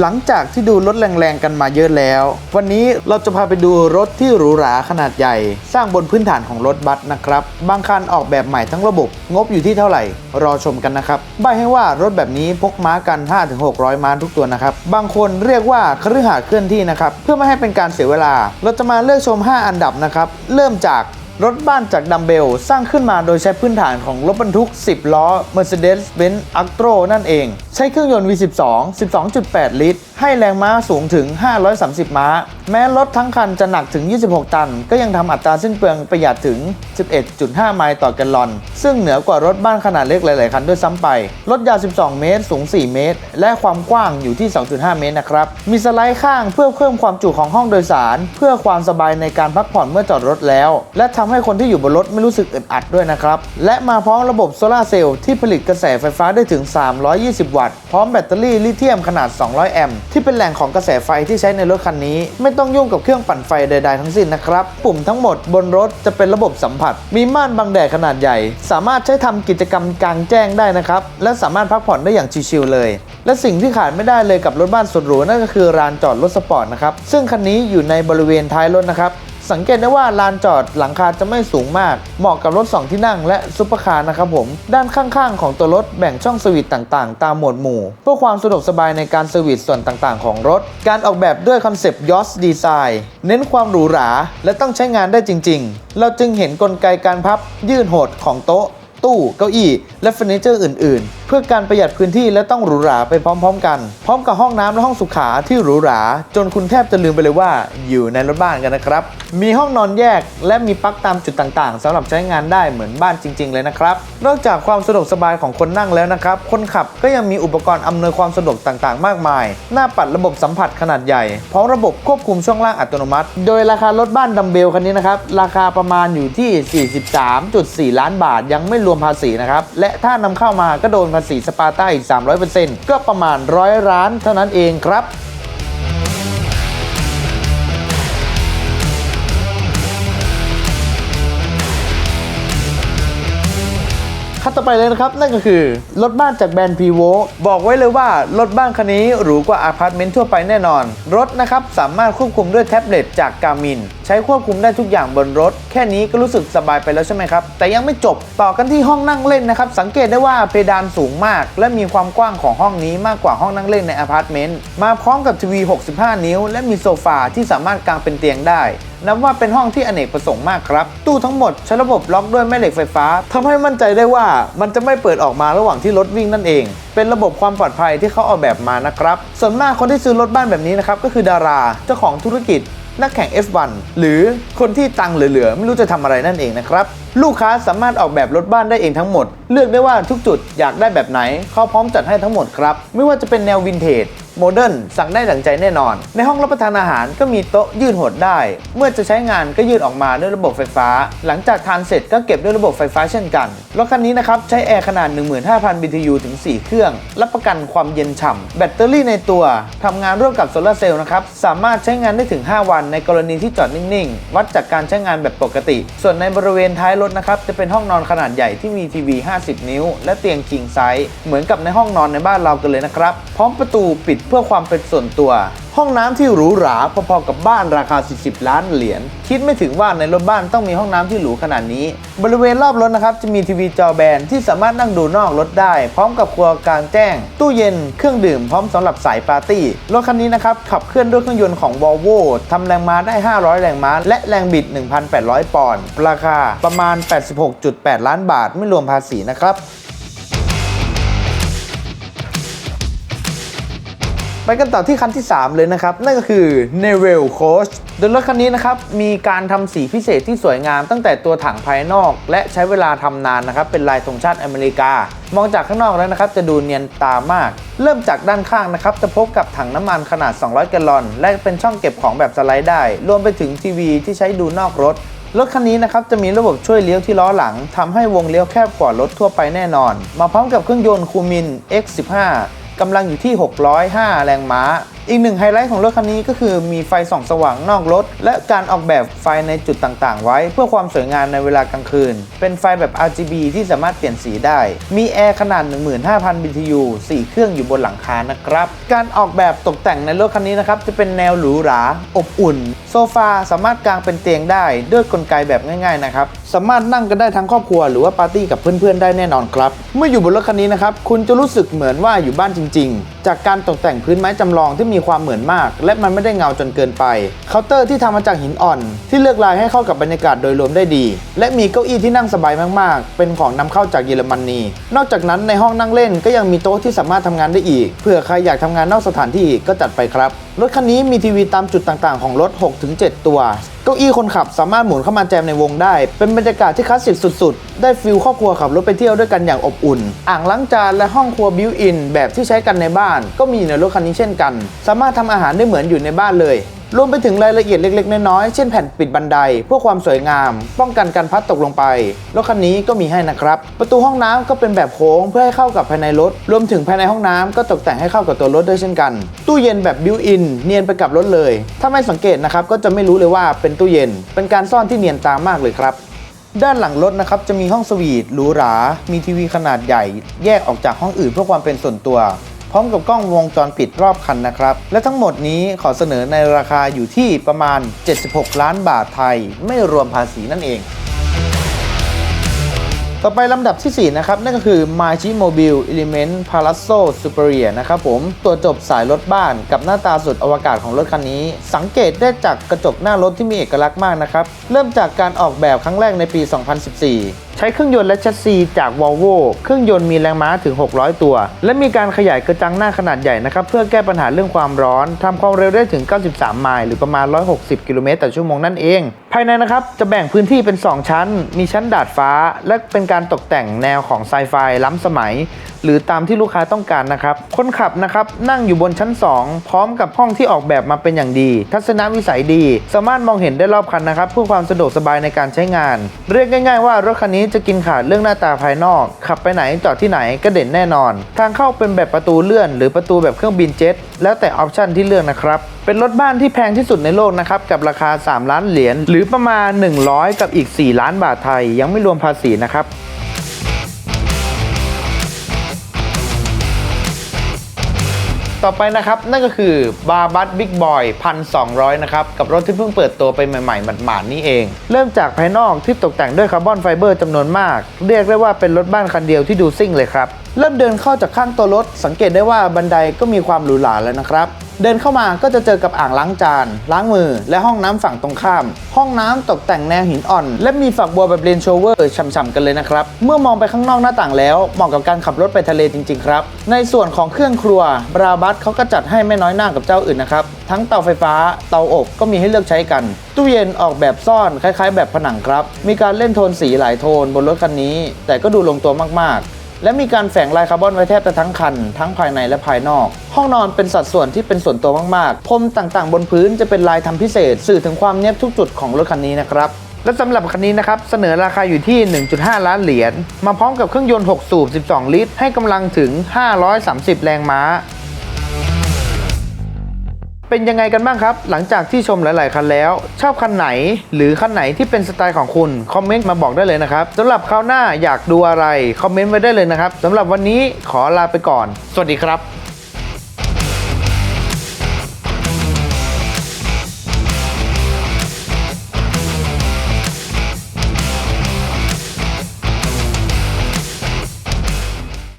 หลังจากที่ดูรถแรงๆกันมาเยอะแล้ว วันนี้เราจะพาไปดูรถที่หรูหราขนาดใหญ่ สร้างบนพื้นฐานของรถบัสนะครับ บางคันออกแบบใหม่ทั้งระบบ งบอยู่ที่เท่าไหร่ รอชมกันนะครับใบให้ว่ารถแบบนี้พกม้ากัน 5-600 ม้าทุกตัวนะครับ บางคนเรียกว่าคฤหาสน์เคลื่อนที่นะครับ เพื่อไม่ให้เป็นการเสียเวลา เราจะมาเลือกชม 5 อันดับนะครับ เริ่มจาก รถบ้านจากดัมเบลสร้างขึ้นมาโดยใช้พื้นฐานของรถบรรทุก 10 ล้อ Mercedes-Benz Actro นั่นเอง ใช้เครื่องยนต์ V12 12.8 ลิตร ให้แรงม้าสูงถึง 530 ม้า แม้รถทั้งคันจะหนักถึง 26 ตัน ก็ยังทำอัตราสิ้นเปลืองประหยัดถึง 11.5 ไมล์ต่อแกลลอน ซึ่งเหนือกว่ารถบ้านขนาดเล็กหลาย ๆ คันด้วยซ้ำไป รถยาว 12 เมตร สูง 4 เมตร และความกว้างอยู่ที่ 2.5 เมตรนะครับ มีสไลด์ข้างเพื่อเพิ่มความจุของห้องโดยสาร เพื่อความสบายในการพักผ่อนเมื่อจอดรถแล้ว และทำให้คนที่อยู่บนรถไม่รู้สึกอึดอัดด้วยนะครับ และมาพร้อมระบบโซลาเซลล์ที่ผลิตกระแสไฟฟ้าได้ถึง 320 วัตต์ พร้อมแบตเตอรี่ลิเธียมขนาด 200 แอมป์ ที่เป็นแหล่งของกระแสไฟที่ใช้ในรถคันนี้ไม่ต้องยุ่งกับเครื่องปั่นไฟใด ๆ ทั้งสิ้นนะครับ ปุ่มทั้งหมดบนรถจะเป็นระบบสัมผัส มีม่านบังแดดขนาดใหญ่ สามารถใช้ทำกิจกรรมกลางแจ้งได้นะครับ และสามารถพักผ่อนได้อย่างชิลๆเลย และสิ่งที่ขาดไม่ได้เลยกับรถบ้านสุดหรูนั่นก็คือลานจอดรถสปอร์ตนะครับซึ่งคันนี้อยู่ในบริเวณท้ายรถนะครับ สังเกตได้ว่าลานจอดหลังคาจะไม่สูงมาก เหมาะกับรถ 2 ที่นั่งและซุปเปอร์คาร์นะครับผม ด้านข้างๆ ของตัวรถแบ่งช่องสวิตต่างๆ ตามหมวดหมู่ เพื่อความสะดวกสบายในการสวิตส่วนต่างๆ ของรถ การออกแบบด้วยคอนเซปต์ยอสดีไซน์เน้นความหรูหรา และต้องใช้งานได้จริง ๆ เราจึงเห็นกลไกการพับ ยื่นหดของโต๊ะ ตู้ เก้าอี้ และเฟอร์นิเจอร์อื่น ๆ เพื่อการประหยัดพื้นที่และต้องหรูหราไปพร้อม ๆ กัน พร้อมกับห้องน้ำและห้องสุขาที่หรูหรา จนคุณแทบจะลืมไปเลยว่าอยู่ในรถบ้านกันนะครับ มีห้องนอนแยกและมีปลั๊กตามจุดต่างๆสำหรับใช้งานได้เหมือนบ้านจริง ๆ เลยนะครับ นอกจากความสะดวกสบายของคนนั่งแล้วนะครับ คนขับก็ยังมีอุปกรณ์อำนวยความสะดวกต่างๆ มากมาย หน้าปัดระบบสัมผัสขนาดใหญ่ พร้อมระบบควบคุมช่วงล่างอัตโนมัติ โดยราคารถบ้านดัมเบลคันนี้นะครับ ราคาประมาณอยู่ที่ 43.4 ล้านบาท ยังไม่รวมภาษีนะครับ และถ้านำเข้ามาก็โดนภาษีสปาร์ต้าอีก 300%ก็ประมาณร้อยล้านเท่านั้นเองครับ คันต่อไปเลยนะครับ นั่นก็คือ รถบ้านจากแบรนด์พีโวบอกไว้เลยว่า รถบ้านคันนี้หรูกว่าอพาร์ตเมนต์ทั่วไปแน่นอน รถนะครับ สามารถควบคุมด้วยแท็บเล็ตจากกามินใช้ควบคุมได้ทุกอย่างบนรถ แค่นี้ก็รู้สึกสบายไปแล้วใช่ไหมครับ แต่ยังไม่จบต่อกันที่ห้องนั่งเล่นนะครับ สังเกตได้ว่าเพดานสูงมาก และมีความกว้างของห้องนี้มากกว่าห้องนั่งเล่นในอพาร์ตเมนต์มาพร้อมกับทีวี 65 นิ้ว และมีโซฟาที่สามารถกางเป็นเตียงได้ นับว่าเป็นห้องที่อเนกประสงค์มากครับ ตู้ทั้งหมดใช้ระบบล็อกด้วยแม่เหล็กไฟฟ้าทำให้มั่นใจได้ว่ามันจะไม่เปิดออกมาระหว่างที่รถวิ่งนั่นเอง เป็นระบบความปลอดภัยที่เขาออกแบบมานะครับ ส่วนมากคนที่ซื้อรถบ้านแบบนี้นะครับก็คือดาราเจ้าของธุรกิจนักแข่ง F1 หรือคนที่ตังเหลือๆ ไม่รู้จะทำอะไรนั่นเองนะครับ ลูกค้าสามารถออกแบบรถบ้านได้เองทั้งหมด เลือกได้ว่าทุกจุดอยากได้แบบไหนเขาพร้อมจัดให้ทั้งหมดครับ ไม่ว่าจะเป็นแนววินเทจ โมเดิร์นสั่งได้ดั่งใจแน่นอน ในห้องรับประทานอาหารก็มีโต๊ะยืดหดได้ เมื่อจะใช้งานก็ยืดออกมาด้วยระบบไฟฟ้า หลังจากทานเสร็จก็เก็บด้วยระบบไฟฟ้าเช่นกันรถคันนี้นะครับใช้แอร์ขนาด 15,000 BTU ถึง 4 เครื่อง รับประกันความเย็นฉ่ำแบตเตอรี่ในตัวทำงานร่วมกับโซลาร์เซลล์นะครับสามารถใช้งานได้ถึง 5 วันในกรณีที่จอดนิ่งๆ วัดจากการใช้งานแบบปกติ ส่วนในบริเวณท้ายรถนะครับจะเป็นห้องนอนขนาดใหญ่ที่มีทีวี 50 นิ้ว และเตียง king size เหมือนกับในห้องนอนในบ้านเรากันเลยนะครับพร้อมประตูปิดเพื่อความเป็นส่วนตัว ห้องน้ำที่หรูหราพอๆกับบ้านราคา 40 ล้านเหรียญคิดไม่ถึงว่าในรถบ้านต้องมีห้องน้ำที่หรูขนาดนี้ บริเวณรอบรถนะครับจะมีทีวีจอแบนที่สามารถนั่งดูนอกรถได้ พร้อมกับครัวกลางแจ้ง ตู้เย็นเครื่องดื่มพร้อมสำหรับสายปาร์ตี้รถคันนี้นะครับขับเคลื่อนด้วยเครื่องยนต์ของ Volvo ทำแรงม้าได้ 500 แรงม้า และแรงบิด 1,800 ปอนด์ราคาประมาณ 86.8 ล้านบาทไม่รวมภาษีนะครับ ไปกันต่อที่คันที่ 3 เลยนะครับ นั่นก็คือ n e v e l Coach โดยรถคันนี้นะครับ มีการทำสีพิเศษที่สวยงามตั้งแต่ตัวถังภายนอก และใช้เวลาทำนานนะครับ เป็นลายธงชาติอเมริกา มองจากข้างนอกแล้วนะครับ จะดูเนียนตามาก เริ่มจากด้านข้างนะครับ จะพบกับถังน้ำมันขนาด 200 แกลลอน และเป็นช่องเก็บของแบบสไลด์ได้ รวมไปถึงทีวีที่ใช้ดูนอกรถรถคันนี้นะครับจะมีระบบช่วยเลี้ยวที่ล้อหลังทำให้วงเลี้ยวแคบกว่ารถทั่วไปแน่นอน มาพร้อมกับเครื่องยนต์คูมิน X15 กำลังอยู่ที่ 605 แรงม้า อีกหนึ่งไฮไลท์ของรถคันนี้ก็คือมีไฟส่องสว่างนอกรถ และการออกแบบไฟในจุดต่างๆ ไว้ เพื่อความสวยงามในเวลากลางคืน เป็นไฟแบบ RGB ที่สามารถเปลี่ยนสีได้ มีแอร์ขนาด 15,000 BTU 4 เครื่องอยู่บนหลังคานะครับ การออกแบบตกแต่งในรถคันนี้นะครับจะเป็นแนวหรูหราอบอุ่น โซฟาสามารถกางเป็นเตียงได้ ด้วยกลไกแบบง่ายๆนะครับสามารถนั่งกันได้ทั้งครอบครัวหรือว่าปาร์ตี้กับเพื่อนๆได้แน่นอนครับ เมื่ออยู่บนรถคันนี้นะครับคุณจะรู้สึกเหมือนว่าอยู่บ้านจริง ๆ จากการตกแต่งพื้นไม้จำลองที่มีความเหมือนมาก และมันไม่ได้เงาจนเกินไป เคาน์เตอร์ที่ทำมาจากหินอ่อน ที่เลือกลายให้เข้ากับบรรยากาศโดยรวมได้ดี และมีเก้าอี้ที่นั่งสบายมากๆ เป็นของนำเข้าจากเยอรมนีนอกจากนั้นในห้องนั่งเล่นก็ยังมีโต๊ะที่สามารถทำงานได้อีก เผื่อใครอยากทำงานนอกสถานที่ก็จัดไปครับ รถคันนี้มีทีวีตามจุดต่างๆ ของรถ 6-7 ตัว เก้าอี้คนขับสามารถหมุนเข้ามาแจมในวงได้ เป็นบรรยากาศที่คลาสสิกสุดๆ ได้ฟิลครอบครัวขับรถไปเที่ยวด้วยกันอย่างอบอุ่น อ่างล้างจานและห้องครัวบิวอินแบบที่ใช้กันในบ้าน ก็มีในรถคันนี้เช่นกัน สามารถทำอาหารได้เหมือนอยู่ในบ้านเลย รวมไปถึงรายละเอียดเล็ก ๆ น้อยๆ เช่นแผ่นปิดบันไดเพื่อความสวยงาม ป้องกันการพัดตกลงไป รถคันนี้ก็มีให้นะครับ ประตูห้องน้ำก็เป็นแบบโค้งเพื่อให้เข้ากับภายในรถ รวมถึงภายในห้องน้ำก็ตกแต่งให้เข้ากับตัวรถด้วยเช่นกัน ตู้เย็นแบบบิวอินเนียนไปกับรถเลย ถ้าไม่สังเกตนะครับก็จะไม่รู้เลยว่าเป็นตู้เย็น เป็นการซ่อนที่เนียนตามากเลยครับด้านหลังรถนะครับจะมีห้องสวีทหรูหรา มีทีวีขนาดใหญ่ แยกออกจากห้องอื่นเพื่อความเป็นส่วนตัว ร้อมกับกล้องวงจรปิดรอบคันนะครับ และทั้งหมดนี้ขอเสนอในราคาอยู่ที่ประมาณ 76 ล้านบาทไทย ไม่รวมภาษีนั่นเอง ต่อไปลำดับทีสี่ 4 นะครับ นั่นก็คือ m a c h i Mobile Element Palazzo Superior นะครับผม ตัวจบสายรถบ้านกับหน้าตาสุดอวกาศของรถคันนี้ สังเกตได้จากกระจกหน้ารถที่มีเอกลักษณ์มากนะครับ เริ่มจากการออกแบบครั้งแรกในปี 2014 ใช้เครื่องยนต์และแชสซีจาก Volvo เครื่องยนต์มีแรงม้าถึง 600 ตัว และมีการขยายกระจังหน้าขนาดใหญ่นะครับเพื่อแก้ปัญหาเรื่องความร้อนทำความเร็วได้ถึง 93 ไมล์หรือประมาณ 160 กิโลเมตรต่อชั่วโมงนั่นเอง ภายในนะครับจะแบ่งพื้นที่เป็น 2 ชั้น มีชั้นดาดฟ้า และเป็นการตกแต่งแนวของไซไฟล้ำสมัย หรือตามที่ลูกค้าต้องการนะครับคนขับนะครับนั่งอยู่บนชั้น 2 พร้อมกับห้องที่ออกแบบมาเป็นอย่างดี ทัศนวิสัยดี สามารถมองเห็นได้รอบคันนะครับเพื่อความสะดวกสบายในการใช้งาน เรียกง่าย ๆว่ารถคันนี้จะกินขาดเรื่องหน้าตาภายนอก ขับไปไหนจอดที่ไหนก็เด่นแน่นอน ทางเข้าเป็นแบบประตูเลื่อน หรือประตูแบบเครื่องบินเจ็ตแล้วแต่ออปชันที่เลือกนะครับ เป็นรถบ้านที่แพงที่สุดในโลกนะครับ กับราคา 3 ล้านเหรียญหรือประมาณ 100 กับอีก 4 ล้านบาทไทย ยังไม่รวมภาษีนะครับ ต่อไปนะครับ นั่นก็คือบาบัตบิ๊กบอยพันสองนะครับ กับรถที่เพิ่งเปิดตัวไปใหม่ๆหมาดๆนี่เอง เริ่มจากภายนอกที่ตกแต่งด้วยคาร์บอนไฟเบอร์จำนวนมาก เรียกได้ว่าเป็นรถบ้านคันเดียวที่ดูซิ่งเลยครับ เริ่มเดินเข้าจากข้างตัวรถ สังเกตได้ว่าบันไดก็มีความหรูหราแล้วนะครับ เดินเข้ามาก็จะเจอกับอ่างล้างจาน ล้างมือ และห้องน้ำฝั่งตรงข้าม ห้องน้ำตกแต่งแนวหินอ่อน และมีฝักบัวแบบเรนโชเวอร์ฉ่ำๆกันเลยนะครับ เมื่อมองไปข้างนอกหน้าต่างแล้วเหมาะกับการขับรถไปทะเลจริงๆครับ ในส่วนของเครื่องครัวบราบัสเขาก็จัดให้ไม่น้อยหน้ากับเจ้าอื่นนะครับทั้งเตาไฟฟ้า เตาอบก็มีให้เลือกใช้กัน ตู้เย็นออกแบบซ่อนคล้ายๆ แบบผนังครับ มีการเล่นโทนสีหลายโทนบนรถคันนี้ แต่ก็ดูลงตัวมากๆ และมีการแฝงลายคาร์บอนไว้แทบจะทั้งคัน ทั้งภายในและภายนอก ห้องนอนเป็นสัดส่วนที่เป็นส่วนตัวมากๆพรมต่างๆ บนพื้นจะเป็นลายทำพิเศษ สื่อถึงความเนียบทุกจุดของรถคันนี้นะครับและสำหรับคันนี้นะครับ เสนอราคาอยู่ที่ 1.5 ล้านเหรียญมาพร้อมกับเครื่องยนต์ 6 สูบ 12 ลิตร ให้กำลังถึง 530 แรงม้า เป็นยังไงกันบ้างครับ หลังจากที่ชมหลาย ๆ คันแล้ว ชอบคันไหน หรือคันไหนที่เป็นสไตล์ของคุณ คอมเมนต์มาบอกได้เลยนะครับสำหรับคราวหน้าอยากดูอะไร คอมเมนต์ไว้ได้เลยนะครับสำหรับวันนี้ขอลาไปก่อน สวัสดีครับ